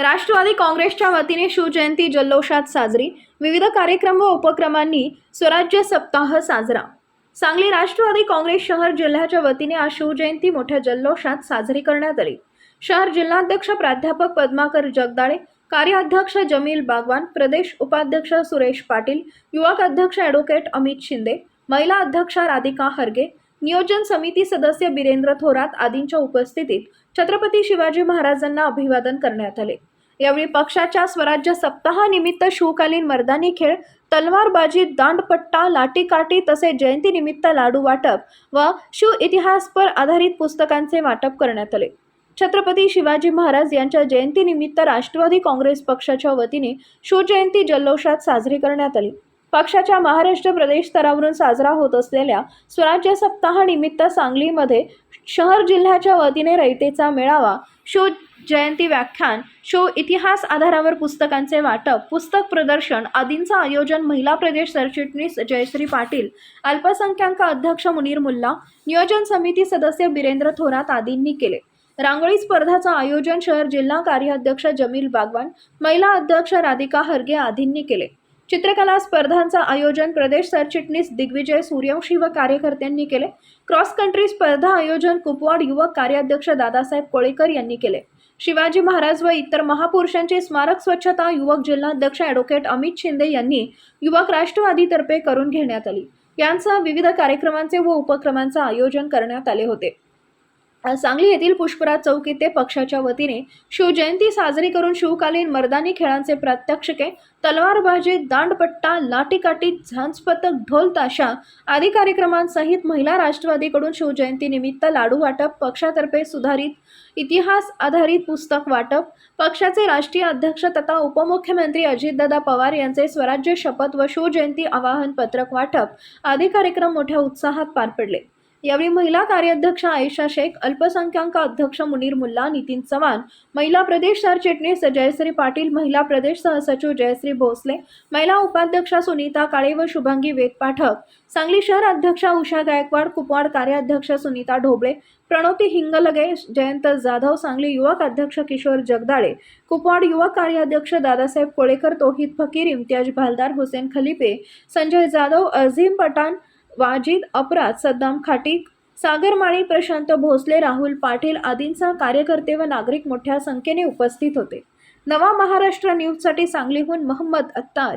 राष्ट्रवादी काँग्रेसच्या वतीने शिवजयंती जल्लोषात साजरी. विविध कार्यक्रम व उपक्रमांनी स्वराज्य सप्ताह साजरा. सांगली राष्ट्रवादी काँग्रेस शहर जिल्ह्याच्या वतीने आज शिवजयंती मोठ्या जल्लोषात साजरी करण्यात आली. शहर जिल्हाध्यक्ष प्राध्यापक पद्माकर जगदाळे कार्याध्यक्ष जमील बागवान प्रदेश उपाध्यक्ष सुरेश पाटील युवक अध्यक्ष ॲडव्होकेट अमित शिंदे महिला अध्यक्षा राधिका हरगे नियोजन समिती सदस्य बिरेंद्र थोरात आदींच्या उपस्थितीत छत्रपती शिवाजी महाराजांना अभिवादन करण्यात आले. यावेळी पक्षाच्या स्वराज्य सप्ताहानिमित्त शिवकालीन मर्दानी खेळ तलवारबाजी दांडपट्टा लाटीकाठी तसेच जयंतीनिमित्त लाडू वाटप व शिव इतिहासपर आधारित पुस्तकांचे वाटप करण्यात आले. छत्रपती शिवाजी महाराज यांच्या जयंतीनिमित्त राष्ट्रवादी काँग्रेस पक्षाच्या वतीने शिवजयंती जल्लोषात साजरी करण्यात आली. पक्षाच्या महाराष्ट्र प्रदेश स्तरावरून साजरा होत असलेल्या स्वराज्य सप्ताहानिमित्त सांगलीमध्ये शहर जिल्ह्याच्या वतीने रयतेचा मेळावा शो जयंती व्याख्यान शो इतिहास आधारावर पुस्तकांचे वाटप पुस्तक प्रदर्शन आदींचं आयोजन महिला प्रदेश सरचिटणीस जयश्री पाटील अल्पसंख्याक अध्यक्ष मुनीर मुल्ला नियोजन समिती सदस्य बिरेंद्र थोरात आदींनी केले. रांगोळी स्पर्धाचं आयोजन शहर जिल्हा कार्याध्यक्ष जमील बागवान महिला अध्यक्ष राधिका हरगे आदींनी केले. चित्रकला स्पर्धांचं आयोजन प्रदेश सरचिटणीस दिग्विजय सूर्यवंशी व कार्यकर्त्यांनी केले. क्रॉस कंट्री स्पर्धा आयोजन कुपवाड युवक कार्याध्यक्ष दादासाहेब कोळेकर यांनी केले. शिवाजी महाराज व इतर महापुरुषांची स्मारक स्वच्छता युवक जिल्हाध्यक्ष ॲडव्होकेट अमित शिंदे यांनी युवक राष्ट्रवादीतर्फे करून घेण्यात आली. यांसह विविध कार्यक्रमांचे व उपक्रमांचे आयोजन करण्यात आले होते. सांगली येथील पुष्पराज चौक येथे पक्षाच्या वतीने शिवजयंती साजरी करून शिवकालीन मर्दानी खेळांचे प्रात्यक्षिके तलवारबाजी दांडपट्टा लाटीकाठी झांजपथक ढोल ताशा आदी कार्यक्रमांसहित महिला राष्ट्रवादीकडून शिवजयंतीनिमित्त लाडू वाटप पक्षातर्फे सुधारित इतिहास आधारित पुस्तक वाटप पक्षाचे राष्ट्रीय अध्यक्ष तथा उपमुख्यमंत्री अजितदादा पवार यांचे स्वराज्य शपथ व शिवजयंती आवाहन पत्रक वाटप आदी कार्यक्रम मोठ्या उत्साहात पार पडले. यावेळी महिला कार्याध्यक्ष आयशा शेख अल्पसंख्याक अध्यक्ष मुनीर मुल्ला नितीन चव्हाण महिला प्रदेश सरचिटणीस जयश्री पाटील महिला प्रदेश सहसचिव जयश्री भोसले महिला उपाध्यक्षा सुनीता काळे व शुभांगी वेद पाठक सांगली शहर अध्यक्षा उषा गायकवाड कुपवाड कार्याध्यक्ष सुनीता ढोबळे प्रणोती हिंगलगे जयंत जाधव सांगली युवक अध्यक्ष किशोर जगदाळे कुपवाड युवक कार्याध्यक्ष दादासाहेब कोळेकर तोहिद फकीर इम्तियाज भालदार हुसेन खलिपे संजय जाधव अझीम पठाण वाजिद अपराध सद्दाम खाटीक सागरमाळी प्रशांत भोसले राहुल पाटील आदींसह कार्यकर्ते व नागरिक मोठ्या संख्येने उपस्थित होते. नवा महाराष्ट्र न्यूजसाठी सांगलीहून मोहम्मद अत्तार.